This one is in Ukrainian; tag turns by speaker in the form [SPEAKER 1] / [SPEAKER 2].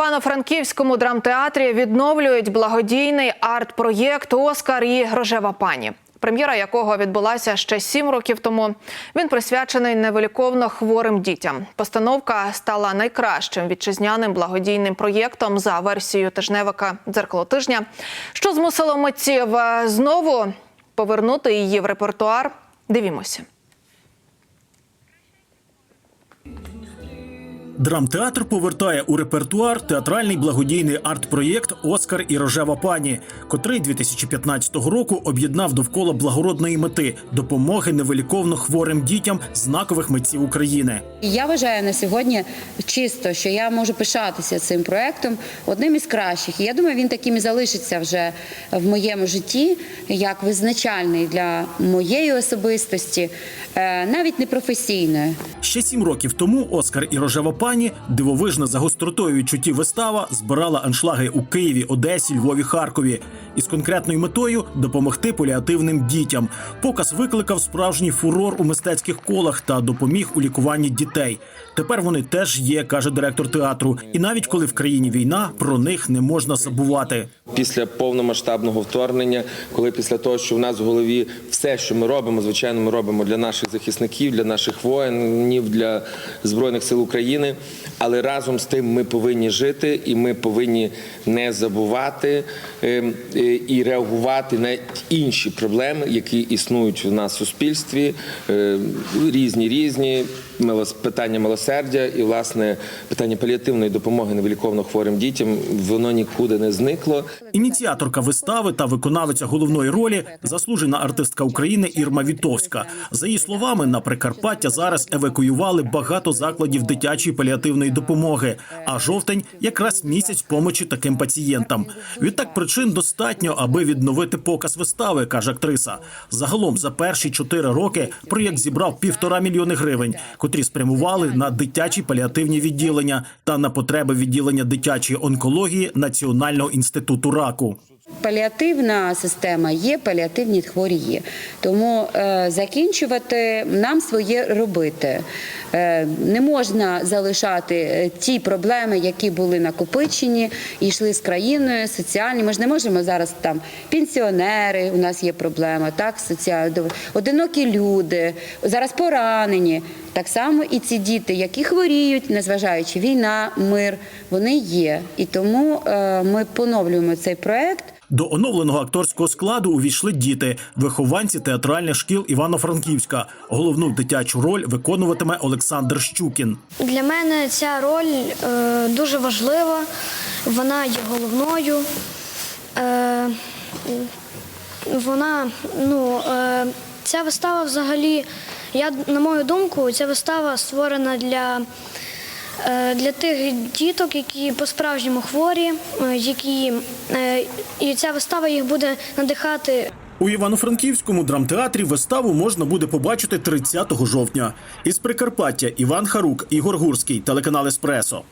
[SPEAKER 1] Івано-Франківському драмтеатрі відновлюють благодійний арт-проєкт Оскар і Рожева пані. Прем'єра якого відбулася ще сім років тому. Він присвячений невиліковно хворим дітям. Постановка стала найкращим вітчизняним благодійним проєктом за версією тижневика Дзеркало тижня, що змусило митців е, знову повернути її в репертуар. Дивімося.
[SPEAKER 2] Драмтеатр повертає у репертуар театральний благодійний арт-проєкт Оскар і Рожева пані, котрий 2015 року об'єднав довкола благородної мети допомоги невиліковно хворим дітям знакових митців України.
[SPEAKER 3] Я вважаю на сьогодні чисто, що я можу пишатися цим проектом одним із кращих. І я думаю, він таким і залишиться вже в моєму житті як визначальний для моєї особистості, е, навіть не професійної.
[SPEAKER 2] Ще сім років тому Оскар і Рожева пані дивовижна за гостротою відчуттів вистава збирала аншлаги у Києві, Одесі, Львові, Харкові із конкретною метою допомогти паліативним дітям. Показ викликав справжній фурор у мистецьких колах та допоміг у лікуванні дітей. Тепер вони теж є, каже директор театру. І навіть коли в країні війна, про них не можна забувати.
[SPEAKER 4] Після повномасштабного вторгнення, коли після того, що в нас в голові все, що ми робимо, звичайно, ми робимо для наших захисників, для наших воїнів, для збройних сил України. Але разом з тим ми повинні жити, і ми повинні не забувати ем, е, і реагувати на інші проблеми, які існують в нас в суспільстві, е, різні різні питання милосердя і власне питання паліативної допомоги невиліковно хворим дітям. Воно нікуди не зникло.
[SPEAKER 2] Ініціаторка вистави та виконавиця головної ролі заслужена артистка України Ірма Вітовська. За її словами, на Прикарпаття зараз евакуювали багато закладів дитячої паліативної допомоги. А жовтень якраз місяць помочі таким пацієнтам. Відтак причин достатньо, аби відновити показ вистави, каже актриса. Загалом за перші чотири роки проєкт зібрав півтора мільйони гривень, котрі спрямували на дитячі паліативні відділення та на потреби відділення дитячої онкології Національного інституту раку.
[SPEAKER 3] Паліативна система є, паліативні хворі є. Тому е, закінчувати нам своє робити. Е, не можна залишати е, ті проблеми, які були накопичені йшли з країною, соціальні. Ми ж не можемо зараз там пенсіонери, у нас є проблема, так, соціальні, одинокі люди, зараз поранені. Так само і ці діти, які хворіють, незважаючи війна, мир, вони є. І тому ми поновлюємо цей проект.
[SPEAKER 2] До оновленого акторського складу увійшли діти, вихованці театральних шкіл Івано-Франківська. Головну дитячу роль виконуватиме Олександр Щукін.
[SPEAKER 5] Для мене ця роль е, дуже важлива, вона є головною. Е, вона, ну, е, ця вистава взагалі, я, на мою думку, ця вистава створена для, для тих діток, які по-справжньому хворі, е, які, е, і ця вистава їх буде надихати
[SPEAKER 2] У Івано-Франківському драмтеатрі виставу можна буде побачити 30 жовтня. Із Прикарпаття Іван Харук, Ігор Гурський, телеканал Еспресо.